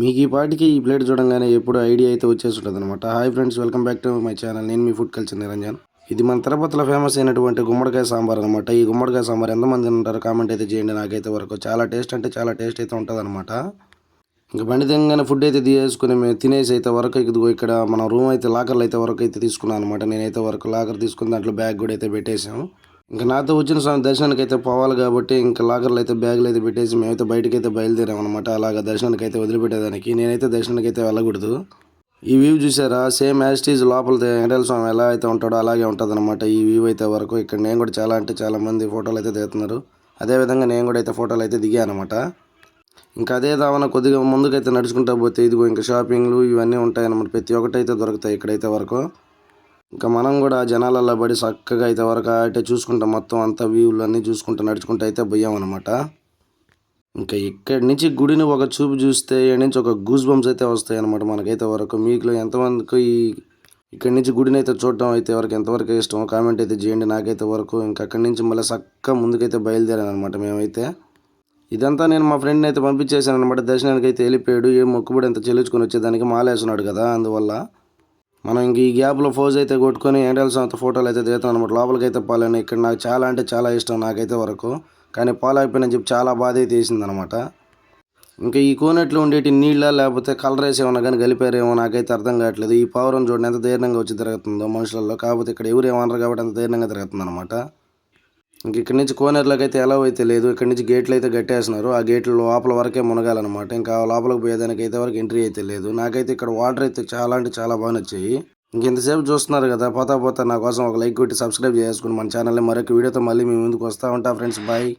మీకు ఈ పాటికి ఈ ప్లేట్ చూడంగానే ఎప్పుడు ఐడియా అయితే వచ్చేసి ఉంటుంది అనమాట hi friends welcome back to my channel. నేను మీ ఫుడ్ కల్చర్ నిరంజన్. ఇది మన తిరుపతిలో ఫేమస్ అయినటువంటి గుమ్మడికాయ సాంబార్ అనమాట ఈ గుమ్మడికాయ సాంబార్ ఎంతమంది ఉంటారు కామెంట్ అయితే చేయండి. నాకైతే వరకు చాలా టేస్ట్ అంటే చాలా టేస్ట్ అయితే ఉంటుంది అనమాట ఇంకా బండి దిగంగానే ఫుడ్ అయితే తీసుకుని మేము తినేసి అయితే వరకు ఇదిగో ఇక్కడ మన రూమ్ అయితే లాకర్లు అయితే వరకు అయితే తీసుకున్నాను అనమాట నేనైతే వరకు లాకర్ తీసుకుని దాంట్లో బ్యాగ్ కూడా అయితే పెట్టేసాము ఇంకా నాతో వచ్చిన స్వామి దర్శనానికి అయితే పోవాలి కాబట్టి ఇంకా లాకర్లు అయితే బ్యాగులు అయితే పెట్టేసి మేమైతే బయటకి అయితే బయలుదేరాం అనమాట అలాగ దర్శనానికి అయితే వదిలిపెట్టేదానికి. నేనైతే దర్శనానికి అయితే వెళ్ళకూడదు. ఈ వ్యూ చూసారా? సేమ్ యాస్టీజ్ లోపల వెంకటేశ్వర స్వామి ఎలా అయితే ఉంటాడో అలాగే ఉంటుంది అనమాట ఈ వ్యూ అయితే వరకు. ఇక్కడ నేను కూడా చాలా అంటే చాలా మంది ఫోటోలు అయితే దిగుతున్నారు. అదేవిధంగా నేను కూడా అయితే ఫోటోలు అయితే దిగాను అనమాట ఇంకా అదే దావన కొద్దిగా ముందుకైతే నడుచుకుంటా పోతే ఇదిగో ఇంకా షాపింగ్లు ఇవన్నీ ఉంటాయన్నమాట. ప్రతి ఒక్కటి అయితే దొరుకుతాయి ఇక్కడైతే వరకు. ఇంకా మనం కూడా జనాలలో పడి చక్కగా అయితే వరకు అయితే చూసుకుంటాం. మొత్తం అంతా వ్యూలు అన్నీ చూసుకుంటూ నడుచుకుంటూ అయితే పోయాం అనమాట ఇంకా ఇక్కడి నుంచి గుడిని ఒక చూపు చూస్తే ఇక్కడి నుంచి ఒక గూస్ బంప్స్ అయితే వస్తాయి అనమాట మనకైతే వరకు. మీకు ఎంతమందికి ఈ ఇక్కడి నుంచి గుడిని అయితే చూడటం అయితే వరకు ఎంతవరకు ఇష్టం కామెంట్ అయితే చేయండి. నాకైతే వరకు ఇంకా అక్కడి నుంచి మళ్ళీ చక్కగా ముందుకైతే బయలుదేరాను అనమాట మేమైతే. ఇదంతా నేను మా ఫ్రెండ్ని అయితే పంపించేశాను అనమాట దర్శనానికి అయితే వెళ్ళిపోయాడు. ఏ మొక్కుబడి ఎంత చెల్లించుకొని వచ్చేదానికి మాలేస్తున్నాడు కదా అందువల్ల మనం ఇంక ఈ గ్యాప్లో ఫోజ్ అయితే కొట్టుకొని ఏండల్ అంత ఫోటోలు అయితే దిగుతాం అనమాట లోపలికి అయితే పోలేను ఇక్కడ నాకు చాలా అంటే చాలా ఇష్టం నాకైతే వరకు. కానీ పోలేకపోయినని చెప్పి చాలా బాధ అయితే వేసింది అనమాట ఇంకా ఈ కోనెట్లో ఉండేటి నీళ్ళ లేకపోతే కలర్ వేసి ఏమన్నా కానీ గలిపారేమో నాకైతే అర్థం కావట్లేదు. ఈ పౌరం చూడండి ఎంత ధైర్యంగా వచ్చి తిరుగుతుందో మనుషులలో. కాకపోతే ఇక్కడ ఎవరు ఏమన్నారు కాబట్టి అంత ధైర్యంగా తిరుగుతుంది అనమాట ఇంక ఇక్కడి నుంచి కోనేరులోకి అయితే ఎలా అయితే లేదు. ఇక్కడి నుంచి గేట్లు అయితే కట్టేస్తున్నారు. ఆ గేట్లు లోపల వరకే మునగాలన్నమాట. ఇంకా లోపలికి పోయేదానికి అయితే వరకు ఎంట్రీ అయితే లేదు. నాకైతే ఇక్కడ వాటర్ అయితే చాలా అంటే చాలా బాగా నచ్చాయి. ఇంకెంతసేపు చూస్తున్నారు కదా పోతా పోతా నా కోసం ఒక లైక్ కొట్టి సబ్స్క్రైబ్ చేసుకుని మన ఛానల్ని మరొక వీడియోతో మళ్ళీ మీ ముందుకు వస్తూ ఉంటా ఫ్రెండ్స్ బాయ్